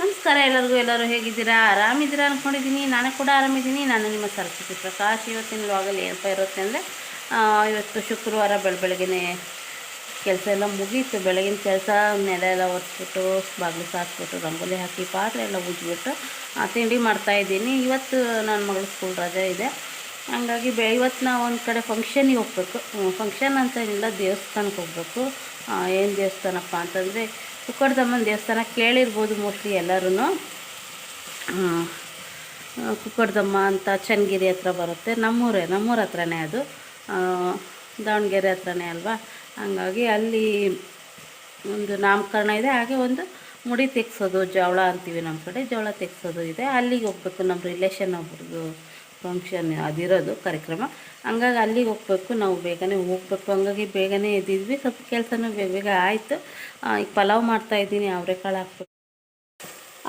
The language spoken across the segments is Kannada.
ನಮಸ್ಕಾರ ಎಲ್ಲರಿಗೂ, ಎಲ್ಲರೂ ಹೇಗಿದ್ದೀರಾ? ಆರಾಮಿದ್ದೀರಾ ಅಂದ್ಕೊಂಡಿದ್ದೀನಿ ನಾನು ಕೂಡ ಆರಾಮಿದ್ದೀನಿ. ನಾನು ನಿಮ್ಮ ಸರಸ್ವತಿ ಪ್ರಕಾಶ್. ಇವತ್ತಿನ ಲಾಗಲ್ಲಿ ಏನಪ್ಪ ಇರುತ್ತೆ ಅಂದರೆ ಇವತ್ತು ಶುಕ್ರವಾರ ಬೆಳ ಬೆಳಗ್ಗೆನೆ ಕೆಲಸ ಎಲ್ಲ ಮುಗೀತು. ಬೆಳಗಿನ ಕೆಲಸ, ನೆಲ ಎಲ್ಲ ಒರೆಸ್ಬಿಟ್ಟು, ಬಾಗಿಲು ಸಾಕ್ಬಿಟ್ಟು, ರಂಗೋಲಿ ಹಾಕಿ, ಪಾತ್ರೆ ಎಲ್ಲ ಉಜ್ಬಿಟ್ಟು ತಿಂಡಿ ಮಾಡ್ತಾಯಿದ್ದೀನಿ ಇವತ್ತು ನನ್ನ ಮಗಳು ಸ್ಕೂಲ್ ರಜೆ ಇದೆ. ಹಂಗಾಗಿ ಬೆ ಇವತ್ತು ನಾವು ಒಂದು ಕಡೆ ಫಂಕ್ಷನಿಗೆ ಹೋಗ್ಬೇಕು. ಫಂಕ್ಷನ್ ಅಂತ ಏನಿಲ್ಲ ದೇವಸ್ಥಾನಕ್ಕೆ ಹೋಗ್ಬೇಕು. ಏನು ದೇವಸ್ಥಾನಪ್ಪ ಅಂತಂದರೆ ಕುಕ್ಕಡ್ದಮ್ಮನ ದೇವಸ್ಥಾನ ಕೇಳಿರ್ಬೋದು ಮೋಸ್ಟ್ಲಿ ಎಲ್ಲರೂ ಕುಕ್ಕಡ್ದಮ್ಮ ಅಂತ ಚನ್ನಗಿರಿ ಹತ್ರ ಬರುತ್ತೆ. ನಮ್ಮೂರೇ, ನಮ್ಮೂರ ಹತ್ರನೇ ಅದು. ದಾವಣಗೆರೆ ಹತ್ರನೇ ಅಲ್ವಾ? ಹಂಗಾಗಿ ಅಲ್ಲಿ ಒಂದು ನಾಮಕರಣ ಇದೆ. ಹಾಗೆ ಒಂದು ಮುಡಿ ತೆಗ್ಸೋದು, ಜವಳ ಅಂತೀವಿ ನಮ್ಮ ಕಡೆ. ಜವಳ ತೆಗ್ಸೋದು ಇದೆ. ಅಲ್ಲಿಗೆ ಹೋಗ್ಬೇಕು. ನಮ್ಮ ರಿಲೇಷನ್ ಒಬ್ರದ್ದು ಫಂಕ್ಷನ್ ಅದಿರೋದು ಕಾರ್ಯಕ್ರಮ. ಹಂಗಾಗಿ ಅಲ್ಲಿಗೆ ಹೋಗ್ಬೇಕು, ನಾವು ಬೇಗನೆ ಹೋಗ್ಬೇಕು. ಹಂಗಾಗಿ ಬೇಗನೆ ಎದ್ದಿದ್ವಿ. ಸ್ವಲ್ಪ ಕೆಲಸನೂ ಬೇಗ ಬೇಗ ಆಯಿತು. ಈಗ ಪಲಾವ್ ಮಾಡ್ತಾಯಿದ್ದೀನಿ ಅವರೆಕಾಳು ಹಾಕ್ಬೇಕು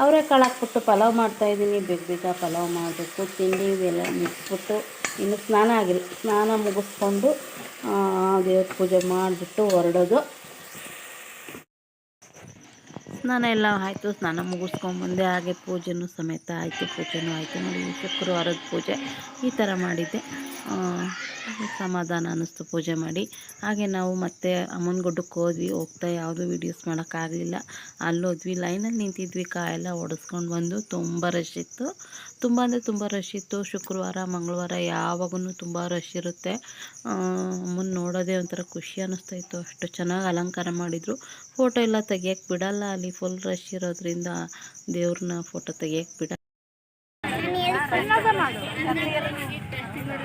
ಅವರೆಕಾಳು ಹಾಕ್ಬಿಟ್ಟು ಪಲಾವ್ ಮಾಡ್ತಾಯಿದ್ದೀನಿ ಬೇಗ ಬೇಗ ಪಲಾವ್ ಮಾಡಬೇಕು ತಿಂಡಿ ಇವೆಲ್ಲ ಮುಗಿಸ್ಬಿಟ್ಟು, ಇನ್ನು ಸ್ನಾನ ಆಗಿಲ್ಲ. ಸ್ನಾನ ಮುಗಿಸ್ಕೊಂಡು ದೇವ್ರ ಪೂಜೆ ಮಾಡಿಬಿಟ್ಟು ಹೊರಡೋದು. ಸ್ನಾನ ಎಲ್ಲ ಆಯಿತು. ಸ್ನಾನ ಮುಗಿಸ್ಕೊಂಬಂದೆ ಹಾಗೆ ಪೂಜೆನೂ ಸಮೇತ ಆಯಿತು. ಪೂಜೆನೂ ಆಯಿತು. ನೋಡಿ ಶುಕ್ರವಾರದ ಪೂಜೆ ಈ ಥರ ಮಾಡಿದ್ದೆ. ಸಮಾಧಾನ ಅನ್ನಿಸ್ತು ಪೂಜೆ ಮಾಡಿ. ಹಾಗೆ ನಾವು ಮತ್ತೆ ಅಮ್ಮನ ಗುಡ್ಡಕ್ಕೆ ಹೋದ್ವಿ. ಹೋಗ್ತಾ ಯಾವುದೂ ವೀಡಿಯೋಸ್ ಮಾಡೋಕ್ಕಾಗಲಿಲ್ಲ ಅಲ್ಲೋದ್ವಿ ಲೈನಲ್ಲಿ ನಿಂತಿದ್ವಿ. ಕಾಯೆಲ್ಲ ಒಡೆಸ್ಕೊಂಡು ಬಂದು ತುಂಬ ರಶ್ ಇತ್ತು. ತುಂಬ ಅಂದರೆ ತುಂಬ ರಶ್ ಇತ್ತು. ಶುಕ್ರವಾರ, ಮಂಗಳವಾರ ಯಾವಾಗೂ ತುಂಬ ರಶ್ ಇರುತ್ತೆ. ಅಮ್ಮನ ನೋಡೋದೇ ಒಂಥರ ಖುಷಿ ಅನ್ನಿಸ್ತಾ ಇತ್ತು. ಅಷ್ಟು ಚೆನ್ನಾಗಿ ಅಲಂಕಾರ ಮಾಡಿದರು. ಫೋಟೋ ಎಲ್ಲ ತೆಗಿಯೋಕ್ಕೆ ಬಿಡಲ್ಲ. ಅಲ್ಲಿ ಫುಲ್ ರಶ್ ಇರೋದ್ರಿಂದ ದೇವ್ರನ್ನ ಫೋಟೋ ತೆಗಿಯಕ್ಕೆ ಬಿಡ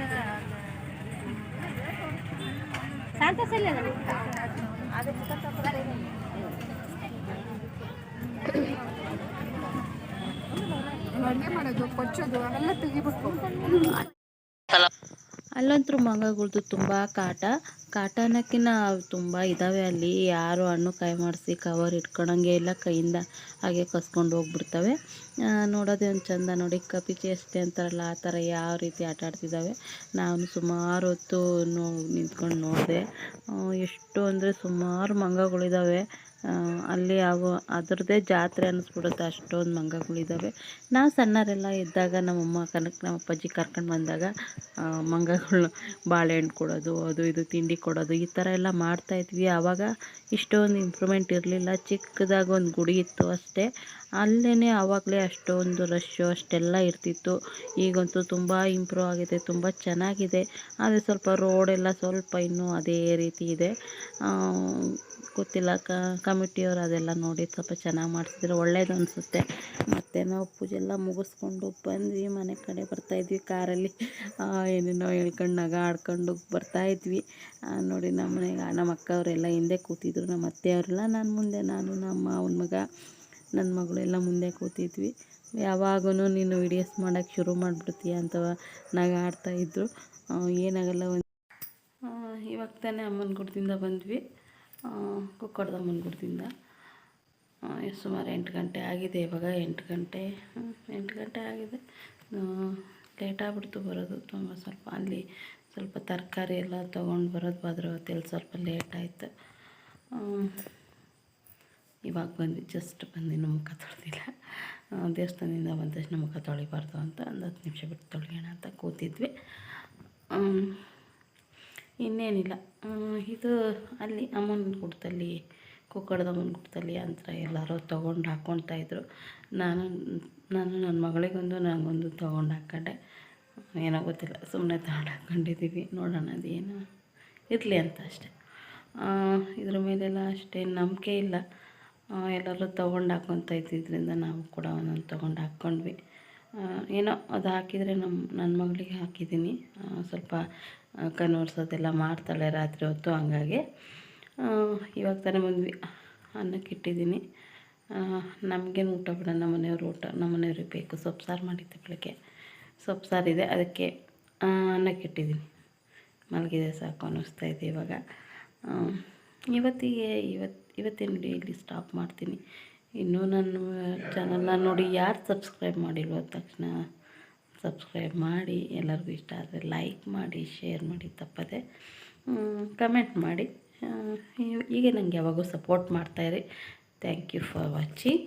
ಅಡುಗೆ ಮಾಡೋದು ಕೊಚ್ಚೋದು ಅಲ್ಲಂತೂ ತುಂಬ ಕಾಟ. ಕಾಟ ಅನ್ನೋಕ್ಕಿಂತ ತುಂಬ ಇದ್ದಾವೆ ಅಲ್ಲಿ. ಯಾರು ಹಣ್ಣು ಕಾಯಿ ಮಾಡಿಸಿ ಕವರ್ ಇಟ್ಕೊಳಂಗೆ ಇಲ್ಲ, ಕೈಯಿಂದ ಹಾಗೆ ಕಸ್ಕೊಂಡು ಹೋಗ್ಬಿಡ್ತವೆ. ನೋಡೋದೇ ಒಂದು ಚಂದ ನೋಡಿ, ಕಪಿ ಚೇಷ್ಟೆ ಅಂತಾರಲ್ಲ, ಆ ಥರ ಯಾವ ರೀತಿ ಆಟ ಆಡ್ತಿದ್ದಾವೆ ನಾನು ಸುಮಾರು ಹೊತ್ತು ನೋ, ನಿಂತ್ಕೊಂಡು ನೋಡಿದೆ. ಎಷ್ಟು ಅಂದರೆ ಸುಮಾರು ಮಂಗಗಳಿದ್ದಾವೆ ಅಲ್ಲಿ ಅವು ಅದರದ್ದೇ ಜಾತ್ರೆ ಅನ್ನಿಸ್ಬಿಡುತ್ತೆ ಅಷ್ಟೊಂದು ಮಂಗಗಳಿದ್ದಾವೆ ನಾವು ಸಣ್ಣರೆಲ್ಲ ಇದ್ದಾಗ ನಮ್ಮಮ್ಮ, ಕನಕ ನಮ್ಮ ಅಪ್ಪಾಜಿ ಕರ್ಕೊಂಡು ಬಂದಾಗ ಮಂಗಗಳು ಬಾಳೆಹಣ್ಣು ಕೊಡೋದು, ಅದು ಇದು ತಿಂಡಿ ಕೊಡೋದು. ಈ ಥರ ಎಲ್ಲ ಮಾಡ್ತಾಯಿದ್ವಿ ಆವಾಗ ಇಷ್ಟೊಂದು ಇಂಪ್ರೂವ್ಮೆಂಟ್ ಇರಲಿಲ್ಲ. ಚಿಕ್ಕದಾಗಿ ಒಂದು ಗುಡಿ ಇತ್ತು ಅಷ್ಟೇ. ಅಲ್ಲೇ ಆವಾಗಲೇ ಅಷ್ಟೊಂದು ರಶ್ಶು ಅಷ್ಟೆಲ್ಲ ಇರ್ತಿತ್ತು. ಈಗಂತೂ ತುಂಬ ಇಂಪ್ರೂವ್ ಆಗಿದೆ, ತುಂಬ ಚೆನ್ನಾಗಿದೆ. ಆದರೆ ಸ್ವಲ್ಪ ರೋಡೆಲ್ಲ ಸ್ವಲ್ಪ ಇನ್ನೂ ಅದೇ ರೀತಿ ಇದೆ. ಗೊತ್ತಿಲ್ಲ. ಗೊತ್ತಿಲ್ಲ ಕಮಿಟಿಯವರು ಅದೆಲ್ಲ ನೋಡಿ ಸ್ವಲ್ಪ ಚೆನ್ನಾಗಿ ಮಾಡಿಸಿದ್ರೆ ಒಳ್ಳೇದು ಅನಿಸುತ್ತೆ. ಮತ್ತು ನಾವು ಪೂಜೆ ಎಲ್ಲ ಮುಗಿಸ್ಕೊಂಡು ಬಂದ್ವಿ. ಮನೆ ಕಡೆ ಬರ್ತಾಯಿದ್ವಿ ಕಾರಲ್ಲಿ. ಏನೇನೋ ಹೇಳ್ಕೊಂಡು ನಗ ಆಡ್ಕೊಂಡು ಬರ್ತಾಯಿದ್ವಿ ನೋಡಿ ನಮ್ಮ ಮನೆಗೆ ನಮ್ಮ ಅಕ್ಕವರೆಲ್ಲ ಹಿಂದೆ ಕೂತಿದ್ರು ನಮ್ಮ ಅತ್ತೆಯವರೆಲ್ಲ ನಾನು ಮುಂದೆ ನಾನು ನಮ್ಮ ಅವನ ಮಗ ನನ್ನ ಮಗಳು ಎಲ್ಲ ಮುಂದೆ ಕೂತಿದ್ವಿ. ಯಾವಾಗೂ ನೀನು ವಿಡಿಯೋಸ್ ಮಾಡೋಕ್ಕೆ ಶುರು ಮಾಡಿಬಿಡ್ತೀಯ ಅಂತ ನಗ ಆಡ್ತಾಯಿದ್ರು ಆ, ಏನಾಗಲ್ಲ ಒಂದು ಇವಾಗ ತಾನೇ ಅಮ್ಮನ ಗುಡ್ದಿಂದ ಬಂದ್ವಿ. ಕುಕ್ಕಡ್ದ ಅಮ್ಮನ ಗುಡ್ದಿಂದ. ಸುಮಾರು ಎಂಟು ಗಂಟೆ ಆಗಿದೆ ಇವಾಗ ಎಂಟು ಗಂಟೆ ಎಂಟು ಗಂಟೆ ಆಗಿದೆ. ಲೇಟ್ ಬರೋದು ತುಂಬ ಸ್ವಲ್ಪ ಅಲ್ಲಿ ಸ್ವಲ್ಪ ತರಕಾರಿ ಎಲ್ಲ ತೊಗೊಂಡು ಬರೋದು ಭದ್ರಾವತಿಯಲ್ಲಿ ಸ್ವಲ್ಪ ಲೇಟ್ ಆಯಿತು. ಇವಾಗ ಬಂದು ಜಸ್ಟ್ ಬಂದು ನಮ್ಮ ಮುಖ ತೊಳೆದಿಲ್ಲ. ದೇವಸ್ಥಾನದಿಂದ ಬಂದ ತಕ್ಷಣ ಮುಖ ತೊಳಿಬಾರ್ದು ಅಂತ ಒಂದು ಹತ್ತು ನಿಮಿಷ ಬಿಟ್ಟು ತೊಳೆಯೋಣ ಅಂತ ಕೂತಿದ್ವಿ. ಇನ್ನೇನಿಲ್ಲ. ಇದು ಅಲ್ಲಿ ಅಮ್ಮನ ಗುಡ್ಡದಲ್ಲಿ ಕುಕ್ಕಡದ ಅಮ್ಮನ ಗುಡ್ಡದಲ್ಲಿ ಅಂತರ ಎಲ್ಲರೂ ತೊಗೊಂಡು ಹಾಕ್ಕೊತಾಯಿದ್ರು ನಾನು ನಾನು ನನ್ನ ಮಗಳಿಗೊಂದು ನನಗೊಂದು ತೊಗೊಂಡು ಹಾಕ್ಕೊಂಡೆ ಏನೋ ಗೊತ್ತಿಲ್ಲ ಸುಮ್ಮನೆ ತಗೊಂಡು ಹಾಕ್ಕೊಂಡಿದ್ದೀವಿ ನೋಡೋಣ ಅದೇನು ಇರಲಿ ಅಂತ ಅಷ್ಟೆ. ಇದ್ರ ಮೇಲೆಲ್ಲ ಅಷ್ಟೇನು ನಂಬಿಕೆ ಇಲ್ಲ. ಎಲ್ಲರೂ ತೊಗೊಂಡು ಹಾಕ್ಕೊತ ಇದ್ದಿದ್ದರಿಂದ ನಾವು ಕೂಡ ಒಂದೊಂದು ತೊಗೊಂಡು ಹಾಕ್ಕೊಂಡ್ವಿ ಏನೋ ಅದು ಹಾಕಿದರೆ ನಮ್ಮ ನನ್ನ ಮಗಳಿಗೆ ಹಾಕಿದ್ದೀನಿ. ಸ್ವಲ್ಪ ಕನ್ವರ್ಸೋದೆಲ್ಲ ಮಾಡ್ತಾಳೆ ರಾತ್ರಿ ಹೊತ್ತು ಹಂಗಾಗಿ. ಇವಾಗ ತಾನೇ ಬಂದ್ವಿ. ಅನ್ನಕ್ಕೆ ಇಟ್ಟಿದ್ದೀನಿ. ನಮಗೇನು ಊಟ ಬಿಡ ನಮ್ಮ ಊಟ ನಮ್ಮ ಮನೆಯವ್ರಿಗೆ ಬೇಕು. ಸೊಪ್ಪು ಸಾರು ಮಾಡಿದ್ದೆ ಬೆಳಗ್ಗೆ. ಸೊಪ್ಪು ಸಾರಿದೆ ಅದಕ್ಕೆ ಅನ್ನಕ್ಕಿಟ್ಟಿದ್ದೀನಿ ಮಲಗಿದೆ ಸಾಕು ಅನ್ನಿಸ್ತಾ ಇದೆ ಇವಾಗ. ಇವತ್ತಿಗೆ ಇವತ್ತು ಇವತ್ತಿನ ಡೈಲಿ ಸ್ಟಾಪ್ ಮಾಡ್ತೀನಿ. ಇನ್ನೂ ನನ್ನ ಚಾನಲ್ನ ನೋಡಿ ಯಾರು ಸಬ್ಸ್ಕ್ರೈಬ್ ಮಾಡಿಲ್ವೋ ತಕ್ಷಣ ಸಬ್ಸ್ಕ್ರೈಬ್ ಮಾಡಿ. ಎಲ್ಲರಿಗೂ ಇಷ್ಟ ಆದರೆ ಲೈಕ್ ಮಾಡಿ ಶೇರ್ ಮಾಡಿ, ತಪ್ಪದೆ ಕಮೆಂಟ್ ಮಾಡಿ. ಈಗ ನನಗೆ ಯಾವಾಗೂ ಸಪೋರ್ಟ್ ಮಾಡ್ತಾಯಿರಿ ಥ್ಯಾಂಕ್ ಯು ಫಾರ್ ವಾಚಿಂಗ್